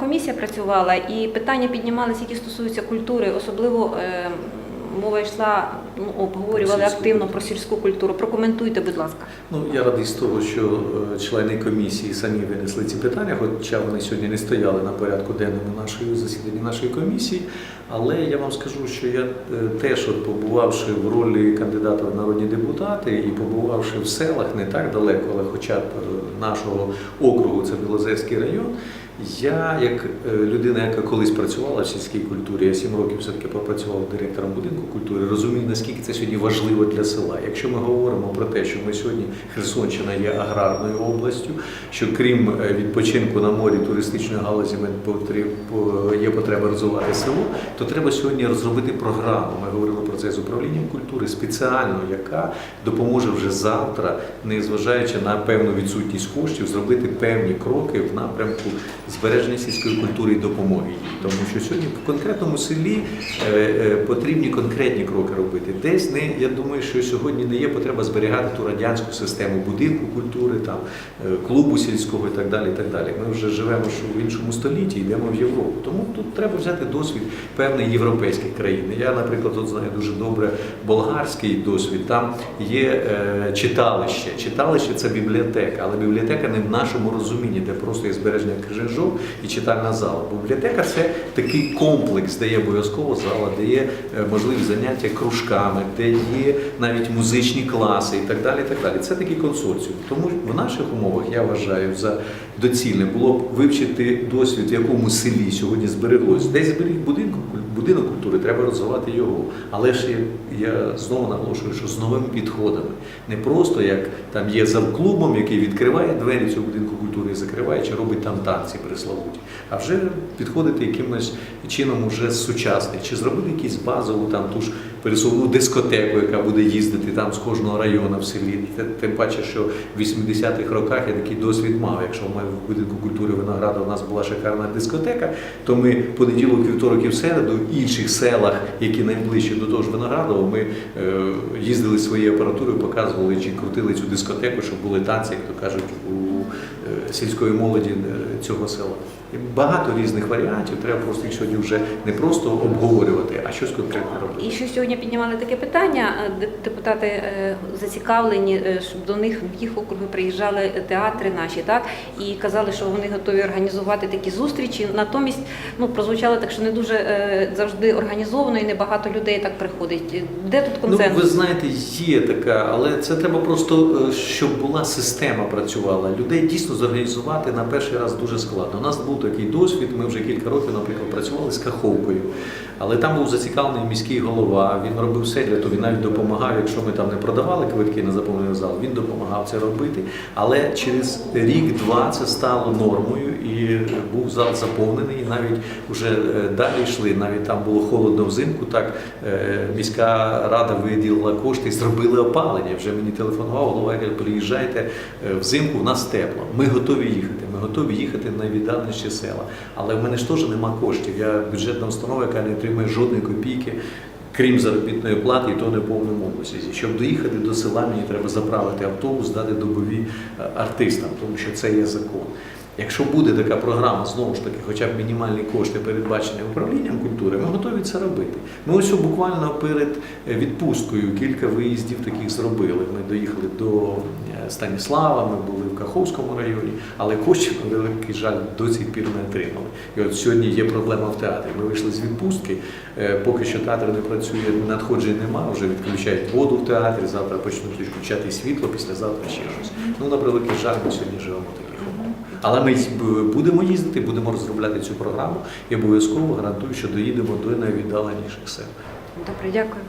Комісія працювала і питання піднімалися, які стосуються культури, особливо е, мова йшла, ну, обговорювали сільську активно про сільську культуру. Прокоментуйте, будь ласка. Ну, я радий з того, що е, члени комісії самі винесли ці питання, хоча вони сьогодні не стояли на порядку денному нашої засідання нашої комісії. Але я вам скажу, що я е, теж, от, побувавши в ролі кандидата в народні депутати і побувавши в селах не так далеко, але хоча б нашого округу, це Білозерський район. Я, як е, людина, яка колись працювала в сільській культурі, я сім років все-таки попрацював директором будинку культури, розумію, наскільки це сьогодні важливо для села. Якщо ми говоримо про те, що ми сьогодні Херсонщина є аграрною областю, що крім е, відпочинку на морі туристичної галузі є потреба розвивати село, то треба сьогодні розробити програму. Ми говорили про це з управлінням культури спеціально, яка допоможе вже завтра, не зважаючи на певну відсутність коштів, зробити певні кроки в напрямку збереження сільської культури і допомоги їй. Тому що сьогодні в конкретному селі е, е, потрібні конкретні кроки робити. Десь не я думаю, що сьогодні не є потреба зберігати ту радянську систему будинку культури, там е, клубу сільського і так далі. І так далі. Ми вже живемо в іншому столітті, йдемо в Європу. Тому тут треба взяти досвід певних європейських країн. Я, наприклад, от знаю дуже добре болгарський досвід. Там є читалище. Читалище це бібліотека, але бібліотека не в нашому розумінні, де просто є збереження книжок і читальна зала. Бо бібліотека це такий комплекс, де є обов'язково зала, де є е, можливість заняття кружками, де є навіть музичні класи і так далі. І так далі. Це такий консорціум. Тому в наших умовах я вважаю за доцільне було б вивчити досвід, в якому селі сьогодні збереглось. Десь зберіг будинку, будинок культури, треба розвивати його. Але ж я, я знову наголошую, що з новими підходами. Не просто як там є завклубом, який відкриває двері цього будинку закриває, чи робить там танці пресловуті, а вже підходити якимось чином уже сучасний, чи зробити якусь базову там ту ж пересувну дискотеку, яка буде їздити там з кожного району в селі. Тим паче, що в 80-х роках я такий досвід мав. Якщо в будинку культури Винограда у нас була шикарна дискотека, то ми понеділок, вівторок і в середу в інших селах, які найближчі до того ж Виноградова, ми е, їздили своєю апаратурою, показували чи крутили цю дискотеку, щоб були танці, як то кажуть, у сільської молоді е, цього села. І багато різних варіантів. Треба просто їх сьогодні вже не просто обговорювати, а щось конкретне робити. І що сьогодні піднімали таке питання, де- депутати е, зацікавлені, е, щоб до них в їх округи приїжджали театри наші, так і казали, що вони готові організувати такі зустрічі. Натомість ну прозвучало так, що не дуже е, завжди організовано і небагато людей так приходить. Де тут Ну, ви знаєте, є така, але це треба просто, щоб була система працювала. Людей дійсно зорганізувати на перший раз дуже складно. У нас був такий досвід. Ми вже кілька років, наприклад, працювали з Каховкою. Але там був зацікавлений міський голова. Він робив все для того, він навіть допомагав, якщо ми там не продавали квитки на заповнений зал, він допомагав це робити. Але через рік-два це стало нормою, і був зал заповнений. І навіть вже е, далі йшли. Навіть там було холодно взимку. Так е, міська рада виділила кошти і зробили опалення. Вже мені телефонував голова, каже, приїжджайте е, взимку, в нас тепло. Ми готові їхати. Ми готові їхати на віддаленіші села. Але в мене ж теж нема коштів. Я бюджетна установа, яка не отримує жодної копійки. Крім заробітної плати, і то не в повному обсязі. Щоб доїхати до села, мені треба заправити автобус, дати добові е, артистам, тому що це є закон. Якщо буде така програма, знову ж таки, хоча б мінімальні кошти передбачені управлінням культури, ми готові це робити. Ми ось буквально перед е, відпусткою кілька виїздів таких зробили. Ми доїхали до е, Станіслава, ми були в Каховському районі, але коштів, на великий жаль, до цих пір не отримали. І от сьогодні є проблема в театрі. Ми вийшли з відпустки, е, поки що театр не працює, надходжень немає, вже відключають воду в театрі, завтра почнуть відключати світло, післязавтра ще щось. Ну, на превеликий жаль, ми сьогодні живемо умовах. Але ми будемо їздити, будемо розробляти цю програму і обов'язково гарантую, що доїдемо до найвіддаленіших сил. Добре, дякую.